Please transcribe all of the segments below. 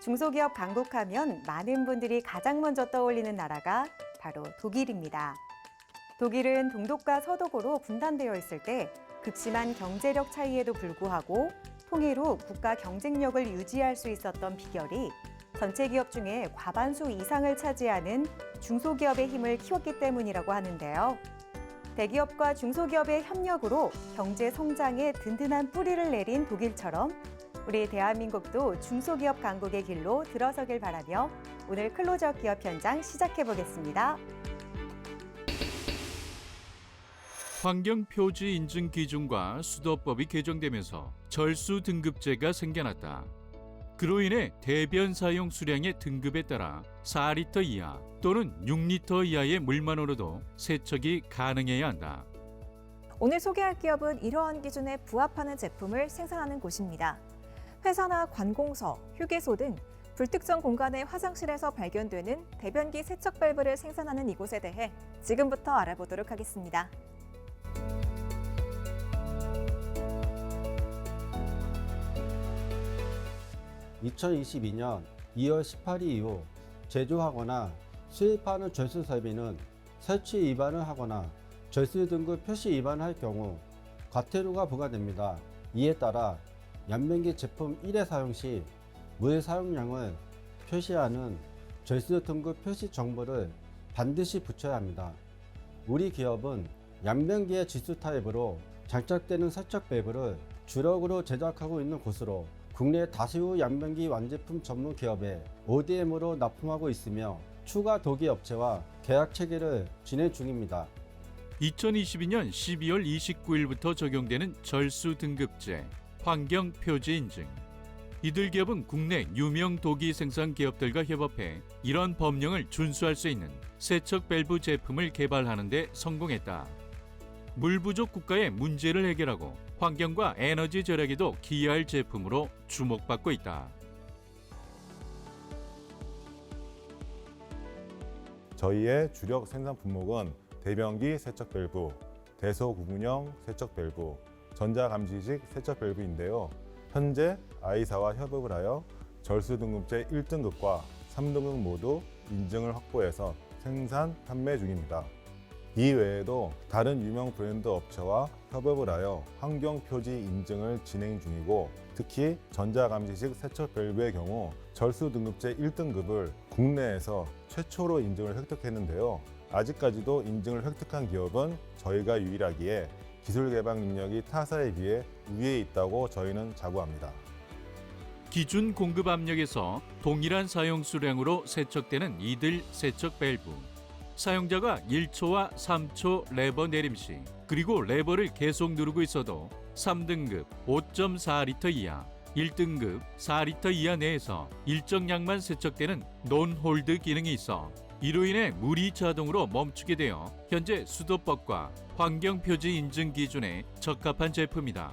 중소기업 강국하면 많은 분들이 가장 먼저 떠올리는 나라가 바로 독일입니다. 독일은 동독과 서독으로 분단되어 있을 때 극심한 경제력 차이에도 불구하고 통일후 국가 경쟁력을 유지할 수 있었던 비결이 전체 기업 중에 과반수 이상을 차지하는 중소기업의 힘을 키웠기 때문이라고 하는데요. 대기업과 중소기업의 협력으로 경제 성장에 든든한 뿌리를 내린 독일처럼 우리 대한민국도 중소기업 강국의 길로 들어서길 바라며 오늘 클로저 기업 현장 시작해 보겠습니다. 환경 표지 인증 기준과 수도법이 개정되면서 절수 등급제가 생겨났다. 그로 인해 대변 사용 수량의 등급에 따라 4리터 이하 또는 6리터 이하의 물만으로도 세척이 가능해야 한다. 오늘 소개할 기업은 이러한 기준에 부합하는 제품을 생산하는 곳입니다. 회사나 관공서, 휴게소 등 불특정 공간의 화장실에서 발견되는 대변기 세척 밸브를 생산하는 이곳에 대해 지금부터 알아보도록 하겠습니다. 2022년 2월 18일 이후 제조하거나 수입하는 절수 설비는 설치 위반을 하거나 절수 등급 표시 위반을 할 경우 과태료가 부과됩니다. 이에 따라 연면기 제품 1회 사용 시 물 사용량을 표시하는 절수 등급 표시 정보를 반드시 붙여야 합니다. 우리 기업은 양변기의 지수 타입으로 장착되는 세척 밸브를 주력으로 제작하고 있는 곳으로 국내 다수 양변기 완제품 전문 기업에 ODM으로 납품하고 있으며 추가 독일 업체와 계약 체계를 진행 중입니다. 2022년 12월 29일부터 적용되는 절수 등급제, 환경 표지 인증. 이들 기업은 국내 유명 독일 생산 기업들과 협업해 이런 법령을 준수할 수 있는 세척 밸브 제품을 개발하는 데 성공했다. 물 부족 국가의 문제를 해결하고 환경과 에너지 절약에도 기여할 제품으로 주목받고 있다. 저희의 주력 생산 품목은 대변기 세척 밸브, 대소 구분형 세척 밸브, 전자감지식 세척 밸브인데요. 현재 아이사와 협업을 하여 절수 등급제 1등급과 3등급 모두 인증을 확보해서 생산, 판매 중입니다. 이 외에도 다른 유명 브랜드 업체와 협업을 하여 환경 표지 인증을 진행 중이고 특히 전자감지식 세척 밸브의 경우 절수 등급제 1등급을 국내에서 최초로 인증을 획득했는데요. 아직까지도 인증을 획득한 기업은 저희가 유일하기에 기술 개발 능력이 타사에 비해 우위에 있다고 저희는 자부합니다. 기준 공급 압력에서 동일한 사용 수량으로 세척되는 이들 세척 밸브. 사용자가 1초와 3초 레버 내림 시 그리고 레버를 계속 누르고 있어도 3등급 5.4리터 이하, 1등급 4리터 이하 내에서 일정량만 세척되는 논홀드 기능이 있어 이로 인해 물이 자동으로 멈추게 되어 현재 수도법과 환경표지 인증 기준에 적합한 제품이다.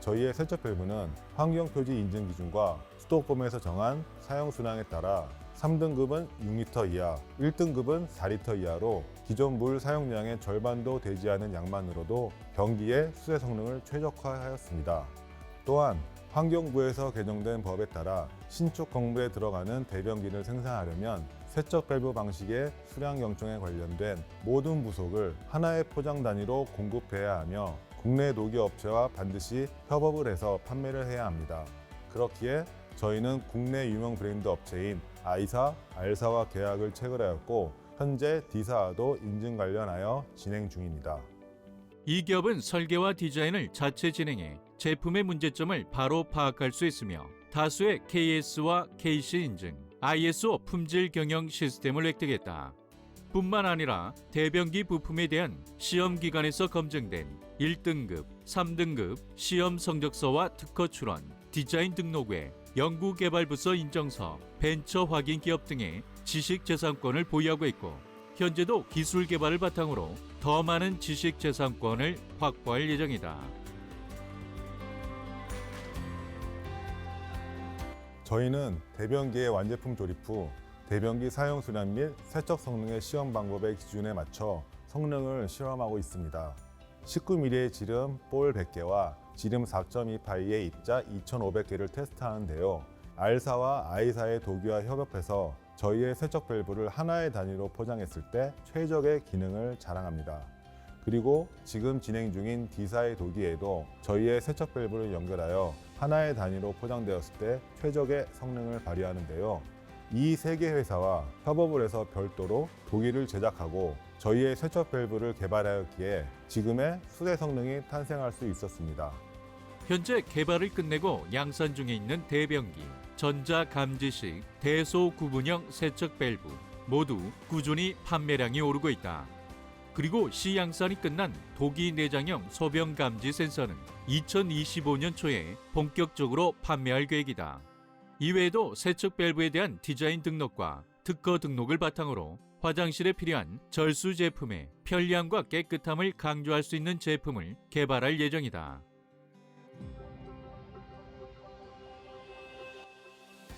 저희의 세척 밸브는 환경 표지 인증 기준과 수도법에서 정한 사용 수량에 따라 3등급은 6리터 이하, 1등급은 4리터 이하로 기존 물 사용량의 절반도 되지 않은 양만으로도 변기의 수세 성능을 최적화하였습니다. 또한 환경부에서 개정된 법에 따라 신축 건물에 들어가는 대변기를 생산하려면 세척 밸브 방식의 수량 경청에 관련된 모든 부속을 하나의 포장 단위로 공급해야 하며 국내 노기업체와 반드시 협업을 해서 판매를 해야 합니다. 그렇기에 저희는 국내 유명 브랜드 업체인 아이사, 알사와 계약을 체결하였고 현재 D사와도 인증 관련하여 진행 중입니다. 이 기업은 설계와 디자인을 자체 진행해 제품의 문제점을 바로 파악할 수 있으며 다수의 KS와 KC 인증, ISO 품질 경영 시스템을 획득했다. 뿐만 아니라 대변기 부품에 대한 시험 기관에서 검증된 1등급, 3등급 시험 성적서와 특허 출원, 디자인 등록외, 연구개발부서 인정서, 벤처 확인 기업 등의 지식 재산권을 보유하고 있고 현재도 기술 개발을 바탕으로 더 많은 지식 재산권을 확보할 예정이다. 저희는 대변기의 완제품 조립 후 대변기 사용 수량 및 세척 성능의 시험 방법의 기준에 맞춰 성능을 실험하고 있습니다. 19mm의 지름 볼 100개와 지름 4.2파이의 입자 2,500개를 테스트하는데요. R사와 I사의 도기와 협업해서 저희의 세척 밸브를 하나의 단위로 포장했을 때 최적의 기능을 자랑합니다. 그리고 지금 진행 중인 D사의 도기에도 저희의 세척 밸브를 연결하여 하나의 단위로 포장되었을 때 최적의 성능을 발휘하는데요. 이 세 개 회사와 협업을 해서 별도로 도기를 제작하고 저희의 세척 밸브를 개발하였기에 지금의 수세 성능이 탄생할 수 있었습니다. 현재 개발을 끝내고 양산 중에 있는 대변기, 전자 감지식, 대소 구분형 세척 밸브 모두 꾸준히 판매량이 오르고 있다. 그리고 시양산이 끝난 도기 내장형 소변 감지 센서는 2025년 초에 본격적으로 판매할 계획이다. 이외에도 세척 밸브에 대한 디자인 등록과 특허 등록을 바탕으로 화장실에 필요한 절수 제품의 편리함과 깨끗함을 강조할 수 있는 제품을 개발할 예정이다.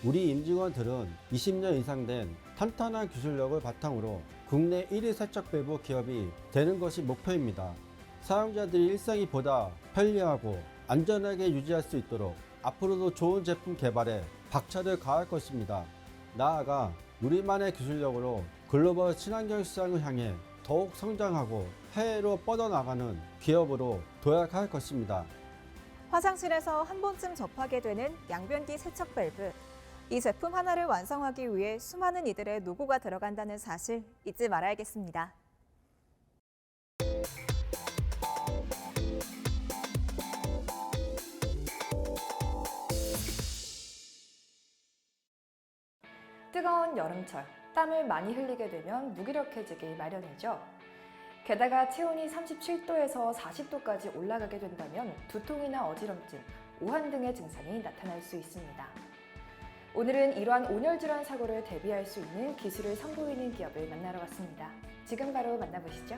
우리 임직원들은 20년 이상 된 탄탄한 기술력을 바탕으로 국내 1위 세척 밸브 기업이 되는 것이 목표입니다. 사용자들이 일상이 보다 편리하고 안전하게 유지할 수 있도록 앞으로도 좋은 제품 개발에 박차를 가할 것입니다. 나아가 우리만의 기술력으로 글로벌 친환경 시장을 향해 더욱 성장하고 해외로 뻗어나가는 기업으로 도약할 것입니다. 화장실에서 한 번쯤 접하게 되는 양변기 세척 밸브. 이 제품 하나를 완성하기 위해 수많은 이들의 노고가 들어간다는 사실 잊지 말아야겠습니다. 뜨거운 여름철, 땀을 많이 흘리게 되면 무기력해지기 마련이죠. 게다가 체온이 37도에서 40도까지 올라가게 된다면 두통이나 어지럼증, 오한 등의 증상이 나타날 수 있습니다. 오늘은 이러한 온열 질환 사고를 대비할 수 있는 기술을 선보이는 기업을 만나러 왔습니다. 지금 바로 만나보시죠.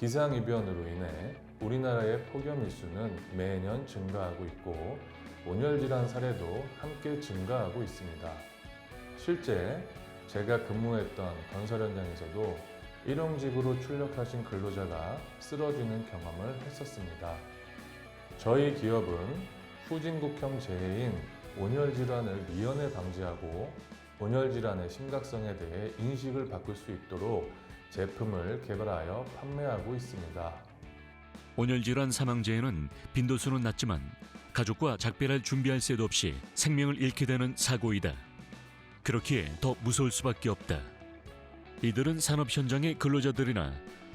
기상이변으로 인해 우리나라의 폭염 일수는 매년 증가하고 있고 온열 질환 사례도 함께 증가하고 있습니다. 실제 제가 근무했던 건설 현장에서도 일용직으로 출력하신 근로자가 쓰러지는 경험을 했었습니다. 저희 기업은 후진국형 재해인 온열 질환을 미연에 방지하고 온열 질환의 심각성에 대해 인식을 바꿀 수 있도록 제품을 개발하여 판매하고 있습니다. 온열 질환 사망자에는 빈도수는 낮지만 가족과 작별할 준비할 새도 없이 생명을 잃게 되는 사고이다. 그렇기에 더 무서울 수밖에 없다. 이들은 산업 현장의 근로자들이나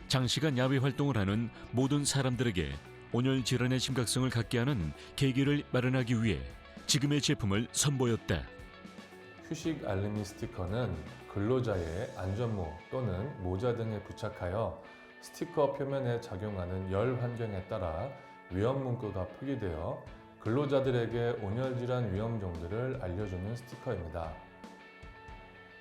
장시간 야외 활동을 하는 모든 사람들에게 온열 질환의 심각성을 갖게 하는 계기를 마련하기 위해 지금의 제품을 선보였다. 휴식 알림이 스티커는 근로자의 안전모 또는 모자 등에 부착하여 스티커 표면에 작용하는 열 환경에 따라 위험 문구가 표기되어 근로자들에게 온열 질환 위험 정도를 알려주는 스티커입니다.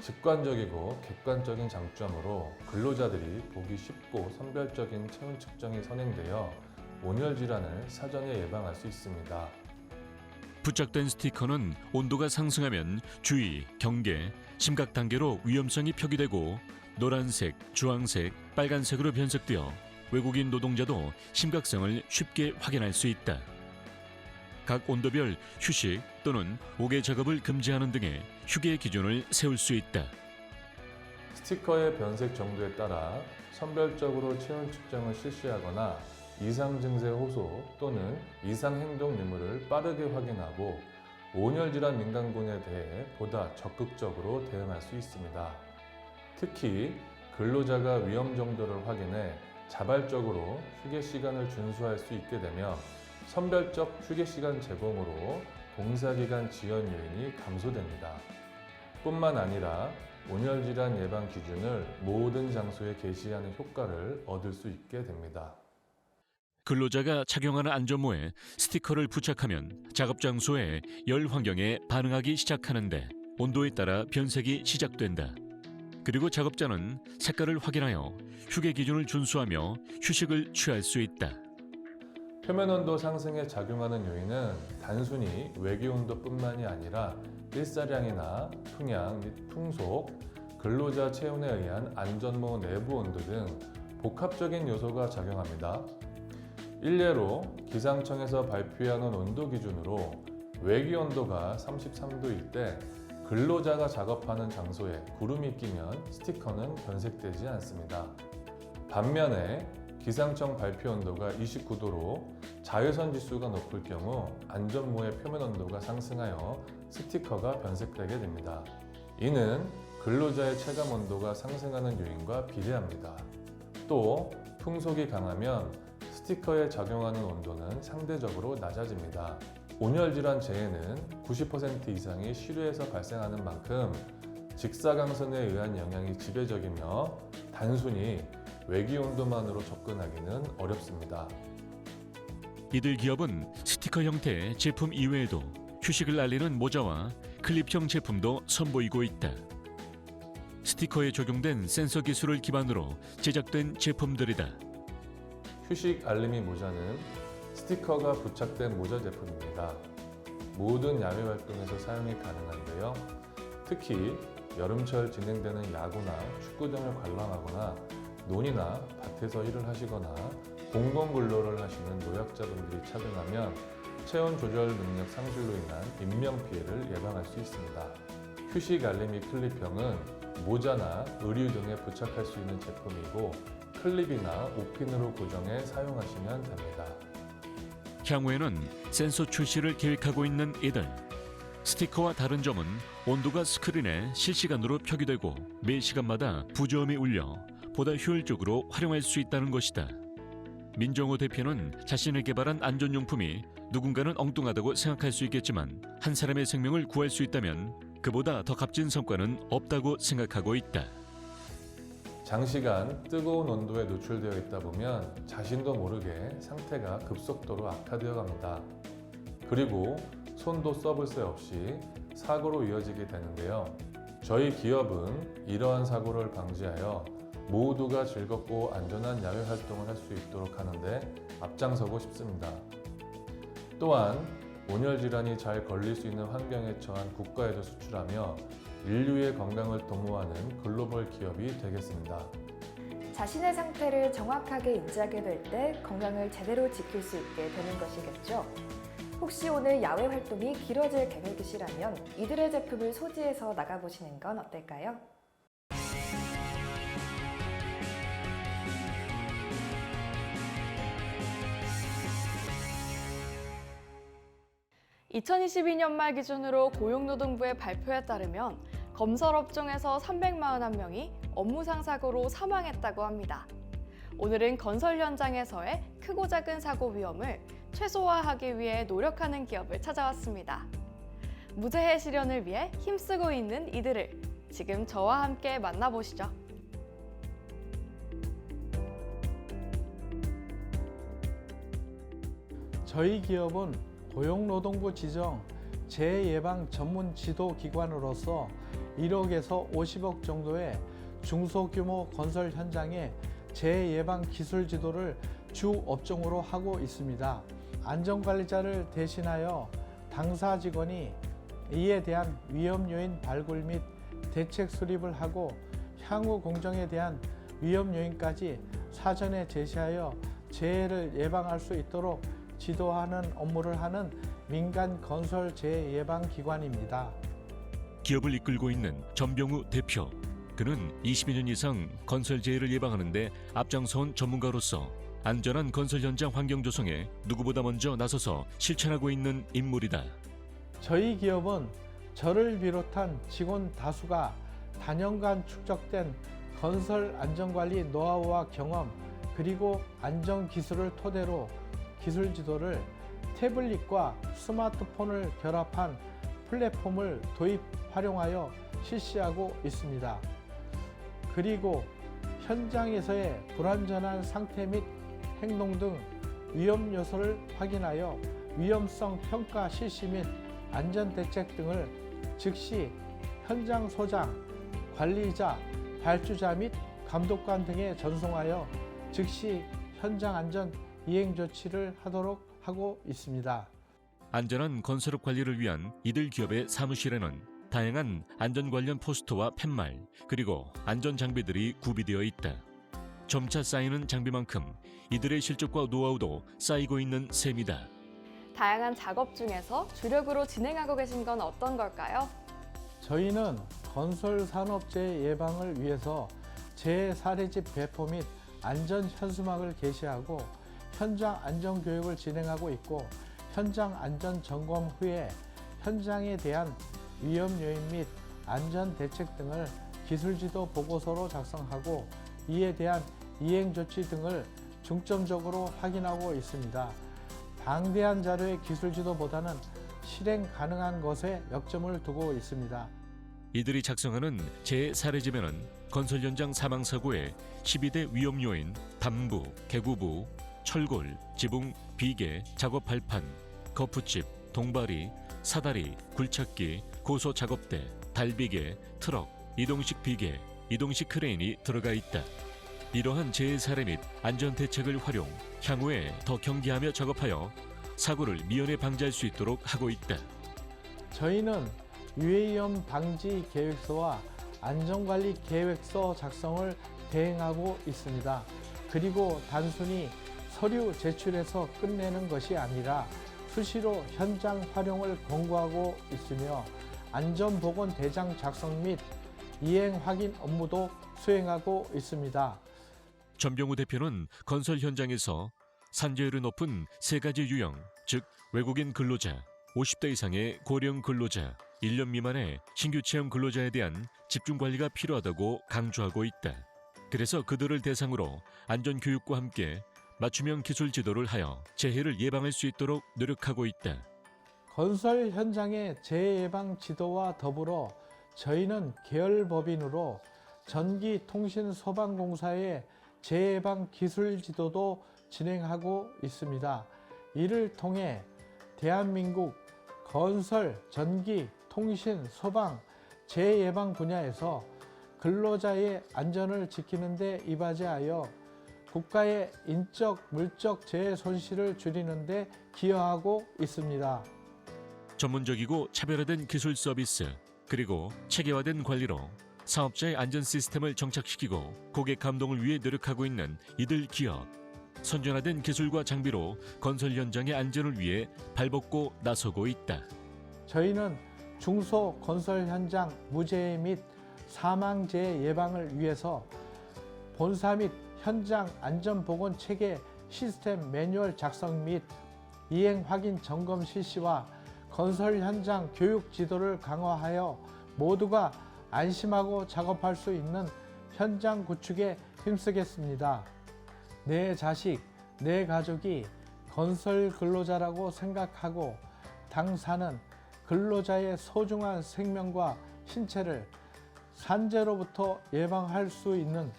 직관적이고 객관적인 장점으로 근로자들이 보기 쉽고 선별적인 체온 측정이 선행되어 온열 질환을 사전에 예방할 수 있습니다. 부착된 스티커는 온도가 상승하면 주의, 경계, 심각 단계로 위험성이 표기되고 노란색, 주황색, 빨간색으로 변색되어 외국인 노동자도 심각성을 쉽게 확인할 수 있다. 각 온도별 휴식 또는 오개 작업을 금지하는 등의 휴게 기준을 세울 수 있다. 스티커의 변색 정도에 따라 선별적으로 체온 측정을 실시하거나 이상 증세 호소 또는 이상 행동 유무를 빠르게 확인하고 온열 질환 민감군에 대해 보다 적극적으로 대응할 수 있습니다. 특히 근로자가 위험 정도를 확인해 자발적으로 휴게 시간을 준수할 수 있게 되며 선별적 휴게 시간 제공으로 봉사기간 지연 요인이 감소됩니다. 뿐만 아니라 온열 질환 예방 기준을 모든 장소에 게시하는 효과를 얻을 수 있게 됩니다. 근로자가 착용하는 안전모에 스티커를 부착하면 작업 장소의 열 환경에 반응하기 시작하는데 온도에 따라 변색이 시작된다. 그리고 작업자는 색깔을 확인하여 휴게 기준을 준수하며 휴식을 취할 수 있다. 표면 온도 상승에 작용하는 요인은 단순히 외기 온도뿐만이 아니라 일사량이나 풍향 및 풍속, 근로자 체온에 의한 안전모 내부 온도 등 복합적인 요소가 작용합니다. 일례로 기상청에서 발표하는 온도 기준으로 외기 온도가 33도일 때 근로자가 작업하는 장소에 구름이 끼면 스티커는 변색되지 않습니다. 반면에 기상청 발표 온도가 29도로 자외선 지수가 높을 경우 안전모의 표면 온도가 상승하여 스티커가 변색되게 됩니다. 이는 근로자의 체감 온도가 상승하는 요인과 비례합니다. 또 풍속이 강하면 스티커에 작용하는 온도는 상대적으로 낮아집니다. 온열 질환 재해는 90% 이상이 실외에서 발생하는 만큼 직사광선에 의한 영향이 지배적이며 단순히 외기 온도만으로 접근하기는 어렵습니다. 이들 기업은 스티커 형태의 제품 이외에도 휴식을 알리는 모자와 클립형 제품도 선보이고 있다. 스티커에 적용된 센서 기술을 기반으로 제작된 제품들이다. 휴식 알림이 모자는 스티커가 부착된 모자 제품입니다. 모든 야외 활동에서 사용이 가능한데요. 특히 여름철 진행되는 야구나 축구 등을 관람하거나 논이나 밭에서 일을 하시거나 공공 근로를 하시는 노약자분들이 착용하면 체온 조절 능력 상실로 인한 인명 피해를 예방할 수 있습니다. 휴식 알림이 클립형은 모자나 의류 등에 부착할 수 있는 제품이고 클립이나 옷핀으로 고정해 사용하시면 됩니다. 향후에는 센서 출시를 계획하고 있는 이들. 스티커와 다른 점은 온도가 스크린에 실시간으로 표기되고 매 시간마다 부저음이 울려 보다 효율적으로 활용할 수 있다는 것이다. 민정호 대표는 자신이 개발한 안전용품이 누군가는 엉뚱하다고 생각할 수 있겠지만 한 사람의 생명을 구할 수 있다면 그보다 더 값진 성과는 없다고 생각하고 있다. 장시간 뜨거운 온도에 노출되어 있다 보면 자신도 모르게 상태가 급속도로 악화되어 갑니다. 그리고 손도 써볼 새 없이 사고로 이어지게 되는데요. 저희 기업은 이러한 사고를 방지하여 모두가 즐겁고 안전한 야외 활동을 할 수 있도록 하는데 앞장서고 싶습니다. 또한 온열 질환이 잘 걸릴 수 있는 환경에 처한 국가에도 수출하며 인류의 건강을 도모하는 글로벌 기업이 되겠습니다. 자신의 상태를 정확하게 인지하게 될 때 건강을 제대로 지킬 수 있게 되는 것이겠죠. 혹시 오늘 야외 활동이 길어질 계획이시라면 이들의 제품을 소지해서 나가보시는 건 어떨까요? (2022년) 말 기준으로 고용노동부의 발표에 따르면 건설 업종에서 (341명이) 업무상 사고로 사망했다고 합니다. 오늘은 건설 현장에서의 크고 작은 사고 위험을 최소화하기 위해 노력하는 기업을 찾아왔습니다. 무재해 실현을 위해 힘쓰고 있는 이들을 지금 저와 함께 만나보시죠. 저희 기업은 고용노동부 지정 재예방 전문 지도 기관으로서 1억에서 50억 정도의 중소규모 건설 현장의 재예방 기술 지도를 주 업종으로 하고 있습니다. 안전관리자를 대신하여 당사 직원이 이에 대한 위험 요인 발굴 및 대책 수립을 하고 향후 공정에 대한 위험 요인까지 사전에 제시하여 재해를 예방할 수 있도록 지도하는 업무를 하는 민간 건설 재해 예방 기관입니다. 기업을 이끌고 있는 전병우 대표. 그는 22년 이상 건설 재해를 예방하는 데 앞장서온 전문가로서 안전한 건설 현장 환경 조성에 누구보다 먼저 나서서 실천하고 있는 인물이다. 저희 기업은 저를 비롯한 직원 다수가 단연간 축적된 건설 안전관리 노하우와 경험 그리고 안전 기술을 토대로 기술 지도를 태블릿과 스마트폰을 결합한 플랫폼을 도입 활용하여 실시하고 있습니다. 그리고 현장에서의 불안전한 상태 및 행동 등 위험 요소를 확인하여 위험성 평가 실시 및 안전 대책 등을 즉시 현장 소장, 관리자, 발주자 및 감독관 등에 전송하여 즉시 현장 안전 이행 조치를 하도록 하고 있습니다. 안전한 건설업 관리를 위한 이들 기업의 사무실에는 다양한 안전 관련 포스터와 팻말 그리고 안전 장비들이 구비되어 있다. 점차 쌓이는 장비만큼 이들의 실적과 노하우도 쌓이고 있는 셈이다. 다양한 작업 중에서 주력으로 진행하고 계신 건 어떤 걸까요? 저희는 건설 산업재해 예방을 위해서 재사례집 배포 및 안전 현수막을 게시하고 현장 안전 교육을 진행하고 있고 현장 안전 점검 후에 현장에 대한 위험 요인 및 안전 대책 등을 기술 지도 보고서로 작성하고 이에 대한 이행 조치 등을 중점적으로 확인하고 있습니다. 방대한 자료의 기술 지도보다는 실행 가능한 것에 역점을 두고 있습니다. 이들이 작성하는 제4례집에는 건설 현장 사망 사고의 12대 위험 요인, 담부, 개구부, 철골, 지붕, 비계, 작업 발판, 거푸집, 동바리, 사다리, 굴착기, 고소 작업대, 달비계, 트럭, 이동식 비계, 이동식 크레인이 들어가 있다. 이러한 재사례 및 안전 대책을 활용, 향후에 더 경계하며 작업하여 사고를 미연에 방지할 수 있도록 하고 있다. 저희는 유해위험 방지 계획서와 안전관리 계획서 작성을 대행하고 있습니다. 그리고 단순히 서류 제출해서 끝내는 것이 아니라 수시로 현장 활용을 권고하고 있으며 안전보건 대장 작성 및 이행 확인 업무도 수행하고 있습니다. 전병우 대표는 건설 현장에서 산재율이 높은 세 가지 유형, 즉 외국인 근로자, 50대 이상의 고령 근로자, 1년 미만의 신규 채용 근로자에 대한 집중 관리가 필요하다고 강조하고 있다. 그래서 그들을 대상으로 안전 교육과 함께 맞춤형 기술 지도를 하여 재해를 예방할 수 있도록 노력하고 있다. 건설 현장의 재해 예방 지도와 더불어 저희는 계열 법인으로 전기 통신 소방공사의 재해 예방 기술 지도도 진행하고 있습니다. 이를 통해 대한민국 건설, 전기, 통신, 소방, 재해 예방 분야에서 근로자의 안전을 지키는 데 이바지하여 국가의 인적, 물적 재해 손실을 줄이는 데 기여하고 있습니다. 전문적이고 차별화된 기술 서비스 그리고 체계화된 관리로 사업자의 안전 시스템을 정착시키고 고객 감동을 위해 노력하고 있는 이들 기업. 선전화된 기술과 장비로 건설 현장의 안전을 위해 발벗고 나서고 있다. 저희는 중소 건설 현장 무재해 및 사망 재해 예방을 위해서 본사 및 현장 안전보건 체계 시스템 매뉴얼 작성 및 이행 확인 점검 실시와 건설 현장 교육 지도를 강화하여 모두가 안심하고 작업할 수 있는 현장 구축에 힘쓰겠습니다. 내 자식, 내 가족이 건설 근로자라고 생각하고 당사는 근로자의 소중한 생명과 신체를 산재로부터 예방할 수 있는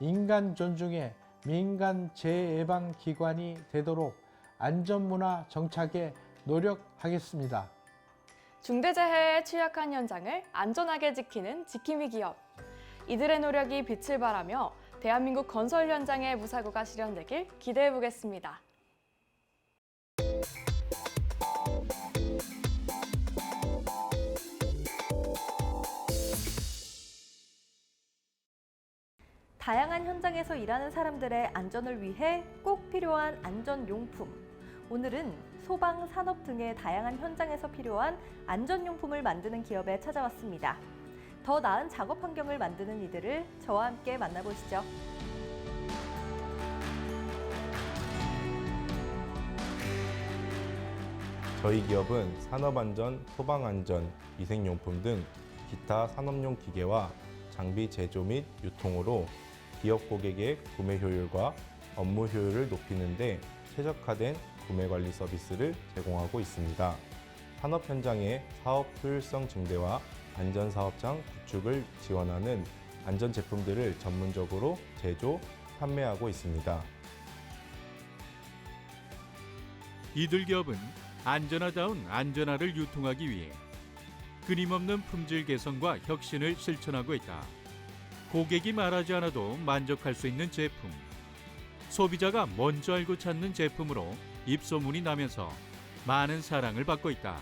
인간 존중의 민간 재예방 기관이 되도록 안전문화 정착에 노력하겠습니다. 중대재해에 취약한 현장을 안전하게 지키는 지킴이 기업. 이들의 노력이 빛을 발하며 대한민국 건설 현장의 무사고가 실현되길 기대해 보겠습니다. 다양한 현장에서 일하는 사람들의 안전을 위해 꼭 필요한 안전용품. 오늘은 소방, 산업 등의 다양한 현장에서 필요한 안전용품을 만드는 기업에 찾아왔습니다. 더 나은 작업 환경을 만드는 이들을 저와 함께 만나보시죠. 저희 기업은 산업안전, 소방안전, 위생용품 등 기타 산업용 기계와 장비 제조 및 유통으로 기업 고객의 구매 효율과 업무 효율을 높이는 데 최적화된 구매 관리 서비스를 제공하고 있습니다. 산업 현장의 사업 효율성 증대와 안전 사업장 구축을 지원하는 안전 제품들을 전문적으로 제조, 판매하고 있습니다. 이들 기업은 안전하다운 안전화를 유통하기 위해 끊임없는 품질 개선과 혁신을 실천하고 있다. 고객이 말하지 않아도 만족할 수 있는 제품. 소비자가 먼저 알고 찾는 제품으로 입소문이 나면서 많은 사랑을 받고 있다.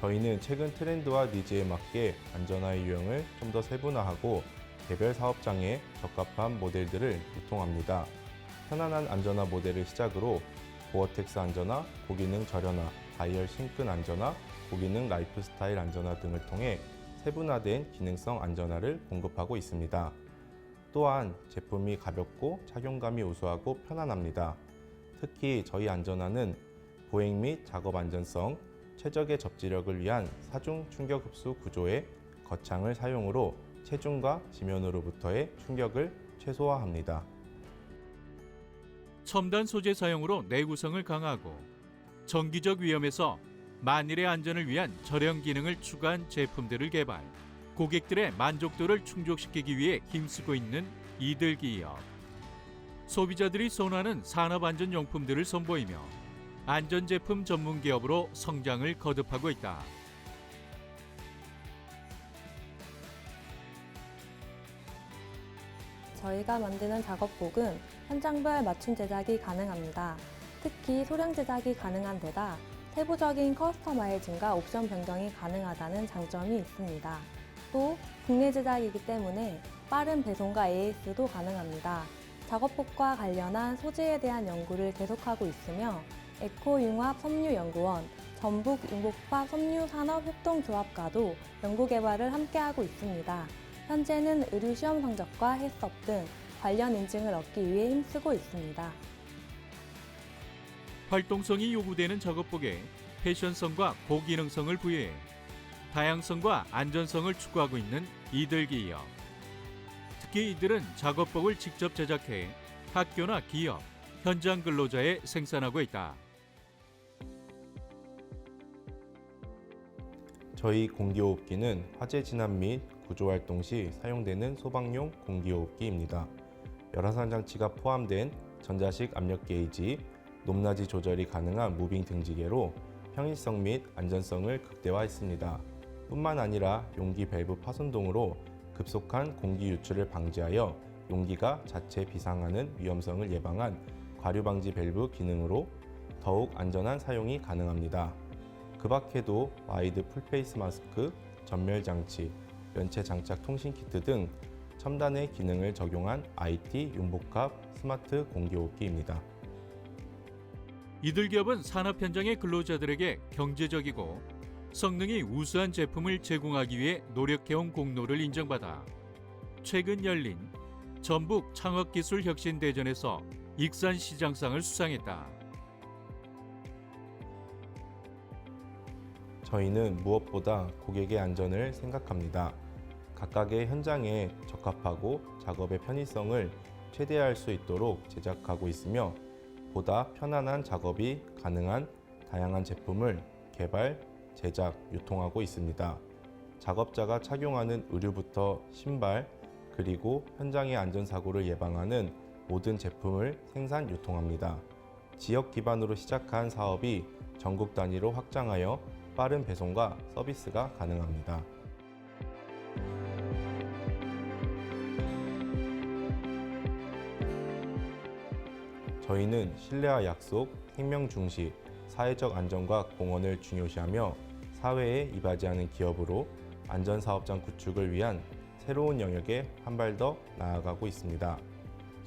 저희는 최근 트렌드와 니즈에 맞게 안전화의 유형을 좀 더 세분화하고 개별 사업장에 적합한 모델들을 유통합니다. 편안한 안전화 모델을 시작으로 고어텍스 안전화, 고기능 절연화, 다이얼 신끈 안전화, 고기능 라이프스타일 안전화 등을 통해 세분화된 기능성 안전화를 공급하고 있습니다. 또한 제품이 가볍고 착용감이 우수하고 편안합니다. 특히 저희 안전화는 보행 및 작업 안전성, 최적의 접지력을 위한 사중 충격 흡수 구조의 거창을 사용으로 체중과 지면으로부터의 충격을 최소화합니다. 첨단 소재 사용으로 내구성을 강화하고 정기적 위험에서 만일의 안전을 위한 절연 기능을 추가한 제품들을 개발, 고객들의 만족도를 충족시키기 위해 힘쓰고 있는 이들 기업. 소비자들이 선호하는 산업 안전 용품들을 선보이며 안전 제품 전문 기업으로 성장을 거듭하고 있다. 저희가 만드는 작업복은 현장별 맞춤 제작이 가능합니다. 특히 소량 제작이 가능한 데다 세부적인 커스터마이징과 옵션 변경이 가능하다는 장점이 있습니다. 또 국내 제작이기 때문에 빠른 배송과 AS도 가능합니다. 작업복과 관련한 소재에 대한 연구를 계속하고 있으며 에코융합섬유연구원, 전북융복합 섬유산업협동조합과도 연구개발을 함께하고 있습니다. 현재는 의류 시험 성적과 해썹 등 관련 인증을 얻기 위해 힘쓰고 있습니다. 활동성이 요구되는 작업복에 패션성과 고기능성을 부여해 다양성과 안전성을 추구하고 있는 이들 기업. 특히 이들은 작업복을 직접 제작해 학교나 기업, 현장 근로자에 생산하고 있다. 저희 공기호흡기는 화재 진압 및 구조 활동 시 사용되는 소방용 공기호흡기입니다. 열화상 장치가 포함된 전자식 압력 게이지, 높낮이 조절이 가능한 무빙 등지개로 편의성 및 안전성을 극대화했습니다. 뿐만 아니라 용기 밸브 파손 등으로 급속한 공기 유출을 방지하여 용기가 자체 비상하는 위험성을 예방한 과류 방지 밸브 기능으로 더욱 안전한 사용이 가능합니다. 그 밖에도 와이드 풀페이스 마스크, 전멸 장치, 연체 장착 통신 키트 등 첨단의 기능을 적용한 IT 융복합 스마트 공기호흡기입니다. 이들 기업은 산업 현장의 근로자들에게 경제적이고 성능이 우수한 제품을 제공하기 위해 노력해온 공로를 인정받아 최근 열린 전북 창업기술혁신대전에서 익산 시장상을 수상했다. 저희는 무엇보다 고객의 안전을 생각합니다. 각각의 현장에 적합하고 작업의 편의성을 최대화할 수 있도록 제작하고 있으며 보다 편안한 작업이 가능한 다양한 제품을 개발, 제작, 유통하고 있습니다. 작업자가 착용하는 의류부터 신발, 그리고 현장의 안전사고를 예방하는 모든 제품을 생산, 유통합니다. 지역 기반으로 시작한 사업이 전국 단위로 확장하여 빠른 배송과 서비스가 가능합니다. 저희는 신뢰와 약속, 생명 중시, 사회적 안전과 공헌을 중요시하며 사회에 이바지하는 기업으로 안전사업장 구축을 위한 새로운 영역에 한 발 더 나아가고 있습니다.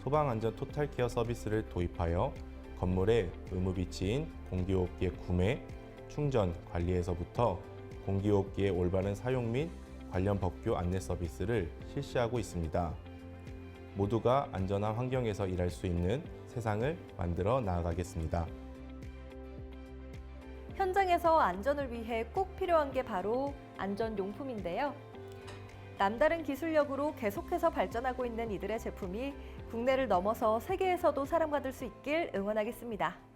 소방안전 토탈케어 서비스를 도입하여 건물의 의무 비치인 공기호흡기의 구매, 충전, 관리에서부터 공기호흡기의 올바른 사용 및 관련 법규 안내 서비스를 실시하고 있습니다. 모두가 안전한 환경에서 일할 수 있는 세상을 만들어 나아가겠습니다. 현장에서 안전을 위해 꼭 필요한 게 바로 안전용품인데요. 남다른 기술력으로 계속해서 발전하고 있는 이들의 제품이 국내를 넘어서 세계에서도 사랑받을 수 있길 응원하겠습니다.